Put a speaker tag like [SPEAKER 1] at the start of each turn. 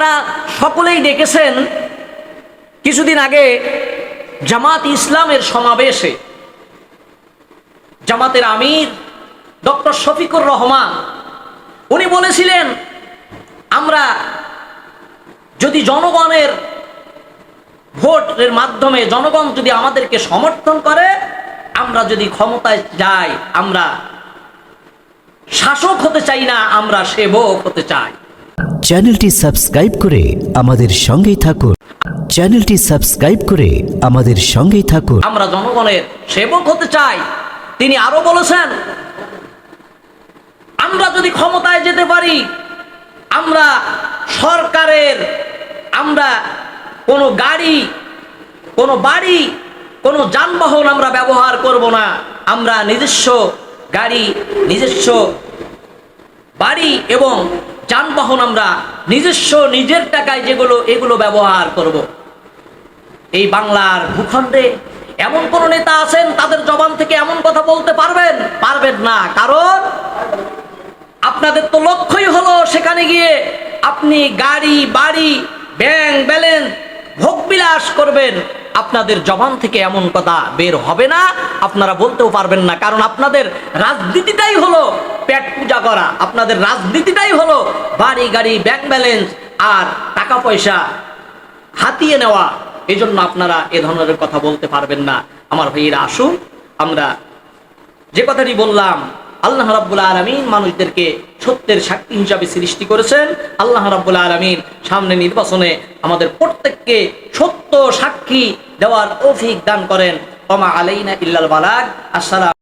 [SPEAKER 1] আপনারা সকলেই দেখেছেন কিছুদিন আগে জামাত ইসলামের সমাবেশে। জামাতের আমির ডক্টর শফিকুর রহমান, উনি বলেছিলেন, আমরা যদি জনগণের ভোটের মাধ্যমে জনগণ যদি আমাদেরকে সমর্থন করে, আমরা যদি ক্ষমতায় যাই, আমরা শাসক হতে চাই না, আমরা সেবক হতে চাই।
[SPEAKER 2] চ্যানেলটি সাবস্ক্রাইব করে আমাদের সঙ্গেই থাকুন। চ্যানেলটি সাবস্ক্রাইব করে আমাদের সঙ্গেই থাকুন।
[SPEAKER 1] আমরা জনগণের সেবক হতে চাই, তিনি আরও বলেছেন, আমরা যদি ক্ষমতায় যেতে পারি, আমরা সরকারের, আমরা কোনো গাড়ি, কোনো বাড়ি, কোনো যানবাহন আমরা ব্যবহার করব না। আমরা নিজস্ব গাড়ি, নিজস্ব বাড়ি এবং যানবাহন আমরা নিজস্ব নিজের টাকায় যেগুলো, এগুলো ব্যবহার করব। এই বাংলার ভূখণ্ডে এমন কোন নেতা আছেন, তাদের জবান থেকে এমন কথা বলতে পারবেন? পারবেন না। কারণ আপনাদের তো লক্ষ্যই হলো সেখানে গিয়ে আপনি গাড়ি, বাড়ি, ব্যাংক ব্যালেন্স ভোগবিলাস করবেন। আপনাদের জবান থেকে এমন কথা বের হবে না, আপনারা বলতেও পারবেন না। কারণ আপনাদের রাজনীতিটাই হলো করা। আপনাদের রাজনীতিটাই হলো বাড়ি, গাড়ি ব্যাংক ব্যালেন্স আর টাকা পয়সা হাতিয়ে নেওয়া। এই জন্য আপনারা এ ধরনের কথা বলতে পারবেন না। আমার ভাইয়েরা, আসুন, আমরা যে কথাটি বললাম, আল্লাহ রাব্বুল আলমিন মানুষদেরকে সত্যের সাক্ষী হিসাবে সৃষ্টি করেছেন। আল্লাহ রাব্বুল আলমিন সামনে নির্বাচনে আমাদের প্রত্যেককে সত্য সাক্ষী দেওয়ার অফিক দান করেন। কমা আলাইনা ইল্লাল বালাগ। আসসালাম